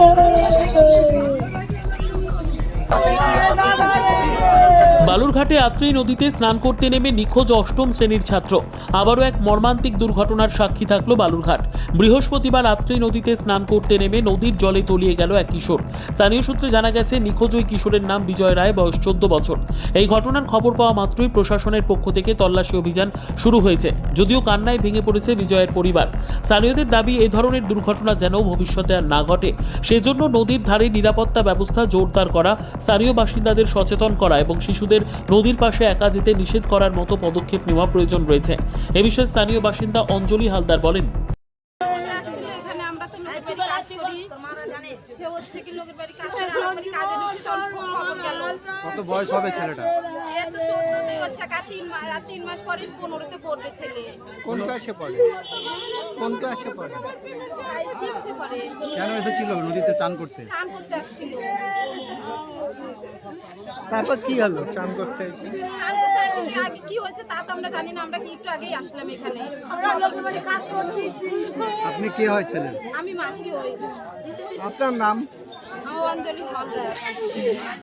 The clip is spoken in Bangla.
Oh, বালুরঘাটে আত্রেই নদীতে স্নান করতে নেমে নিখোঁজ অষ্টম শ্রেণির ছাত্র। আবারও এক মর্মান্তিক দুর্ঘটনার সাক্ষী থাকল বালুরঘাট। বৃহস্পতিবার আত্রেই নদীতে স্নান করতে নেমে নদীর জলে তলিয়ে গেল এক কিশোর। স্থানীয় সূত্রে জানা গেছে, নিখোঁজ ওই কিশোরের নাম বিজয় রায়, বয়স চোদ্দ বছর। এই ঘটনার খবর পাওয়া মাত্রই প্রশাসনের পক্ষ থেকে তল্লাশি অভিযান শুরু হয়েছে, যদিও কান্নায় ভেঙে পড়েছে বিজয়ের পরিবার। স্থানীয়দের দাবি এই ধরনের দুর্ঘটনা যেন ভবিষ্যতে আর না ঘটে। সেজন্য নদীর ধারে নিরাপত্তা ব্যবস্থা জোরদার করা, স্থানীয় বাসিন্দাদের সচেতন করা এবং শিশুদের নদীর পাশে একা যেতে নিষেধ করার মতো পদক্ষেপ নেওয়া প্রয়োজন রয়েছে। এ বিষয়ে স্থানীয় বাসিন্দা অঞ্জলি হালদার বলেন। করতে আসছিল এখানে আমরা তো লোকের বাড়ি কাজ করি। সে হচ্ছে কি লোকের বাড়ি কাজ করে আমার বাড়ি কাজে ঢুকছে তখন ফোন খবর গেল। কত বয়স হবে ছেলেটা? তিন মাস পরে পনেরোতে পড়বে ছেলে। কোন ক্লাসে পড়ে? কোন ক্লাসে পড়ে? কেন এসেছিল নদীতে চান করতে? স্নান করতে আসছিল। তারপর কি হলো? চান করতে আগে কি হয়েছে তা তো আমরা জানি না আমরা কি একটু আগেই আসলাম এখানে। আপনি কে হয়েছিলেন? আমি মাসি হই। আপনার নাম? আমার অঞ্জলি হলদার।